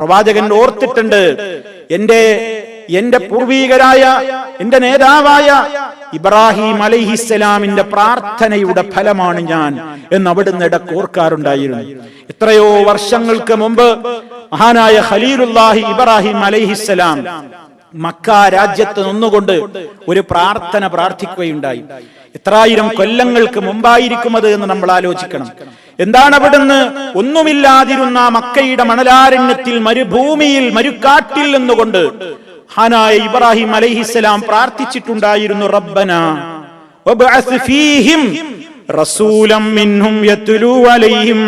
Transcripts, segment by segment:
പ്രവാചകൻ ഓർത്തിട്ടുണ്ട് എന്റെ എന്റെ പൂർവീകരായ എന്റെ നേതാവായ ഇബ്രാഹിം അലൈഹിസ്സലാമിന്റെ പ്രാർത്ഥനയുടെ ഫലമാണ് ഞാൻ എന്ന് അവിടുന്ന് ഇടയ്ക്ക് ഓർക്കാറുണ്ടായിരുന്നു. എത്രയോ വർഷങ്ങൾക്ക് മുമ്പ് മഹാനായ ഖലീലുല്ലാഹി ഇബ്രാഹിം അലൈഹിസ്സലാം മക്ക രാജ്യത്ത് നിന്നുകൊണ്ട് ഒരു പ്രാർത്ഥന പ്രാർത്ഥിക്കുകയുണ്ടായി. എത്രായിരം കൊല്ലങ്ങൾക്ക് മുമ്പായിരിക്കും അത് എന്ന് നമ്മൾ ആലോചിക്കണം. എന്താണ് അവിടുന്ന് ഒന്നുമില്ലാതിരുന്ന മക്കയുടെ മണലാരണ്യത്തിൽ മരുഭൂമിയിൽ മരുക്കാട്ടിൽ നിന്നുകൊണ്ട് ഹാനായ ഇബ്രാഹിം അലൈഹിസ്സലാം പ്രാർത്ഥിച്ചിട്ടുണ്ടായിരുന്നു റബ്ബന റസൂലം മിൻഹും അലൈഹിം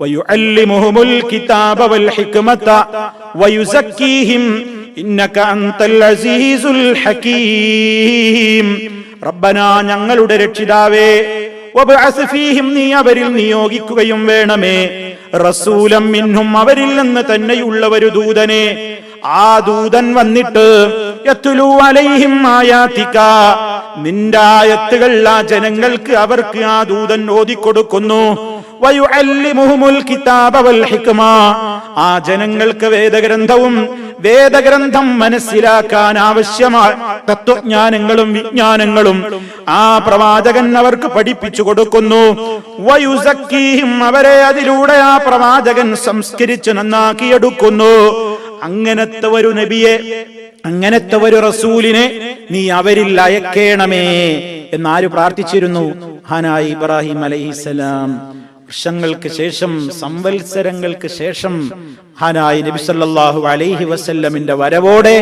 വയുഅല്ലിമുഹുൽ കിതാബ വൽ ഹിക്മത ഇന്നക അന്തൽ അസീസുൽ ഹകീം. റബ്ബന ഞങ്ങളുടെ രക്ഷിതാവേ ഫീഹിം നീ അവരിൽ നിയോഗിക്കുകയും വേണമേ. റസൂലം മിൻഹും അവരിൽ നിന്ന് തന്നെയുള്ള ഒരു ദൂതനെ. ആ ദൂതൻ വന്നിട്ട് നിന്റെ ആയത്തുകൾ ആ ജനങ്ങൾക്ക് അവർക്ക് ആ ദൂതൻ ഓതിക്കൊടുക്കുന്നു. ആ ജനങ്ങൾക്ക് വേദഗ്രന്ഥവും വേദഗ്രന്ഥം മനസ്സിലാക്കാൻ ആവശ്യമായ തത്വജ്ഞാനങ്ങളും വിജ്ഞാനങ്ങളും ആ പ്രവാചകൻ അവർക്ക് പഠിപ്പിച്ചു കൊടുക്കുന്നു. അവരെ അതിലൂടെ ആ പ്രവാചകൻ സംസ്കരിച്ച് നന്നാക്കിയെടുക്കുന്നു. അങ്ങനത്തെ ഒരു നബിയെ അങ്ങനത്തെ ഒരു റസൂലിനെ നീ അവരിൽ അയക്കേണമേ എന്നാര് പ്രാർത്ഥിച്ചിരുന്നു? ഹാനായി ഇബ്രാഹിം അലൈഹിസലാം വർഷങ്ങൾക്ക് ശേഷം സംവത്സരങ്ങൾക്ക് ശേഷം ഹാനായി നബി സല്ലല്ലാഹു അലൈഹി വസല്ലമിന്റെ വരവോടെ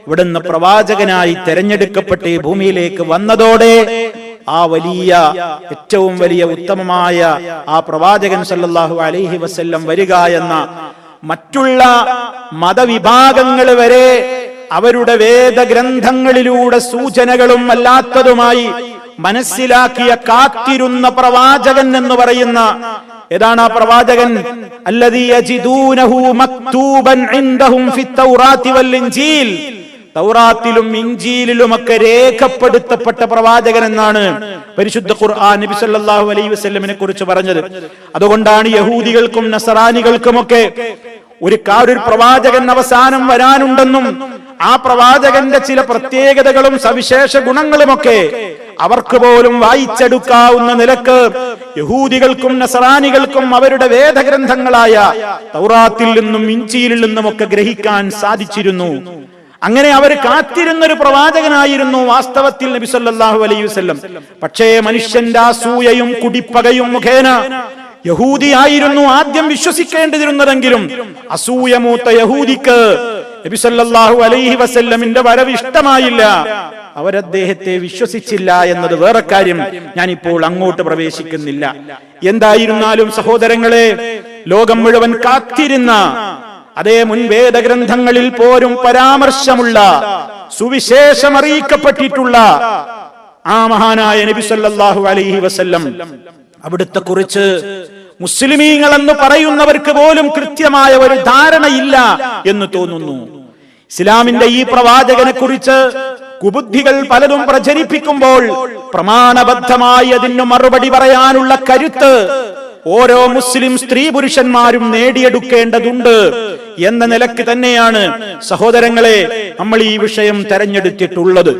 ഇവിടുന്ന് പ്രവാചകനായി തെരഞ്ഞെടുക്കപ്പെട്ട് ഭൂമിയിലേക്ക് വന്നതോടെ ആ വലിയ ഏറ്റവും വലിയ ഉത്തമമായ ആ പ്രവാചകൻ സല്ലല്ലാഹു അലൈഹി വസല്ലം വരിക എന്ന മറ്റുള്ള മതവിഭാഗങ്ങൾ വരെ അവരുടെ വേദഗ്രന്ഥങ്ങളിലൂടെ സൂചനകളും അല്ലാത്തതുമായി മനസ്സിലാക്കിയ കാത്തിരുന്ന പ്രവാചകൻ എന്ന് പറയുന്ന ഏതാണ് ആ പ്രവാചകൻ? മക്തൂബൻ തൗറാത്തിലും ഇഞ്ചീലിലും ഒക്കെ രേഖപ്പെടുത്തപ്പെട്ട പ്രവാചകൻ എന്നാണ് പരിശുദ്ധ ഖുർആൻ നബി സല്ലല്ലാഹു അലൈഹി വസല്ലമിനെ കുറിച്ച് പറഞ്ഞത്. അതുകൊണ്ടാണ് യഹൂദികൾക്കും നസറാനികൾക്കുമൊക്കെ ഒരു ഒരു പ്രവാചകൻ അവസാനം വരാനുണ്ടെന്നും ആ പ്രവാചകന്റെ ചില പ്രത്യേകതകളും സവിശേഷ ഗുണങ്ങളുമൊക്കെ അവർക്ക് പോലും വായിച്ചെടുക്കാവുന്ന നിലയ്ക്ക് യഹൂദികൾക്കും നസറാനികൾക്കും അവരുടെ വേദഗ്രന്ഥങ്ങളായ തൗറാത്തിൽ നിന്നും ഇഞ്ചിയിൽ നിന്നുമൊക്കെ ഗ്രഹിക്കാൻ സാധിച്ചിരുന്നു. അങ്ങനെ അവർ കാത്തിരുന്നൊരു പ്രവാചകനായിരുന്നു വാസ്തവത്തിൽ നബി സല്ലല്ലാഹു അലൈഹി വസല്ലം. പക്ഷേ മനുഷ്യന്റെ അസൂയയും കുടിപ്പകയും മുഖേന യഹൂദിയായിരുന്നു ആദ്യം വിശ്വസിക്കേണ്ടിയിരുന്നതെങ്കിലും അസൂയമൂത്ത യഹൂദിക്ക് നബി സല്ലല്ലാഹു അലൈഹി വസല്ലമിന്റെ വരവ് ഇഷ്ടമായില്ല. അവരദ്ദേഹത്തെ വിശ്വസിച്ചില്ല എന്നത് വേറെ കാര്യം. ഞാൻ ഇപ്പോൾ അങ്ങോട്ട് പ്രവേശിക്കുന്നില്ല. എന്തായിരുന്നാലും സഹോദരങ്ങളെ ലോകം മുഴുവൻ കാത്തിരുന്ന അതേ മുൻവേദ ഗ്രന്ഥങ്ങളിൽ പോരും പരാമർശമുള്ള സുവിശേഷം അറിയിക്കപ്പെട്ടിട്ടുള്ള ആ മഹാനായ നബി സല്ലല്ലാഹു അലൈഹി വസല്ലം. അവിടുത്തെ കുറിച്ച് മുസ്ലിമീങ്ങൾ എന്ന് പറയുന്നവർക്ക് പോലും കൃത്യമായ ഒരു ധാരണയില്ല എന്ന് തോന്നുന്നു. ഇസ്ലാമിന്റെ ഈ പ്രവാചകനെ കുറിച്ച് കുബുദ്ധികൾ പലതും പ്രചരിപ്പിക്കുമ്പോൾ പ്രമാണബദ്ധമായി അതിന് മറുപടി പറയാനുള്ള കരുത്ത് ഓരോ മുസ്ലിം സ്ത്രീ പുരുഷന്മാരും നേടിയെടുക്കേണ്ടതുണ്ട് എന്ന നിലയ്ക്ക് തന്നെയാണ് സഹോദരങ്ങളെ നമ്മൾ ഈ വിഷയം തെരഞ്ഞെടുത്തിട്ടുള്ളത്.